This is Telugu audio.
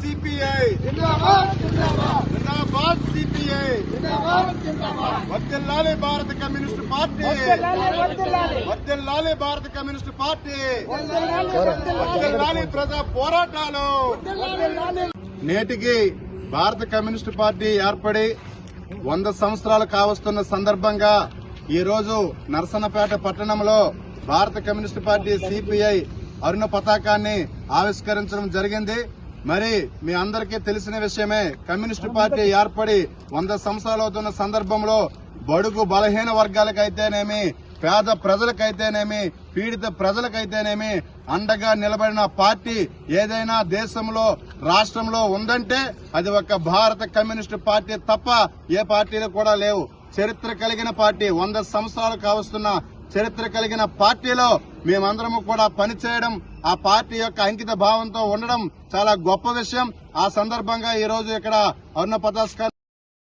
సిపిఐ. జిందాబాద్ జిందాబాద్. వర్దిల్లాలి భారత కమ్యూనిస్ట్ పార్టీ. వర్ధిల్లాలి, వర్ధిల్లాలి. వర్దిల్లాలి భారత కమ్యూనిస్ట్ పార్టీ. వర్ధిల్లాలి, వర్ధిల్లాలి. వర్దిల్లాలి ప్రజా పోరాటాలు. నేటికి భారత కమ్యూనిస్ట్ పార్టీ ఏర్పడి వంద సంవత్సరాలు కావస్తున్న సందర్భంగా ఈ రోజు నరసన్నపేట పట్టణంలో భారత కమ్యూనిస్ట్ పార్టీ సిపిఐ అరుణ పతాకాన్ని ఆవిష్కరించడం జరిగింది. మరి మీ అందరికీ తెలిసిన విషయమే కమ్యూనిస్ట్ పార్టీ ఏర్పడి వంద సంవత్సరాలు అవుతున్న సందర్భంలో బడుగు బలహీన వర్గాలకైతేనేమి పేద ప్రజలకైతేనేమి పీడిత ప్రజలకైతేనేమి అండగా నిలబడిన పార్టీ ఏదైనా దేశంలో రాష్ట్రంలో ఉందంటే అది ఒక భారత కమ్యూనిస్ట్ పార్టీ తప్ప ఏ పార్టీలు కూడా లేవు. చరిత్ర కలిగిన పార్టీ వంద సంవత్సరాలు కావస్తున్న చరిత్ర కలిగిన పార్టీలో మేమందరము కూడా పనిచేయడం ఆ పార్టీ యొక్క అంకిత భావంతో ఉండడం చాలా గొప్ప విషయం. ఆ సందర్భంగా ఈ రోజు ఇక్కడ అరుణ పతాస్కర్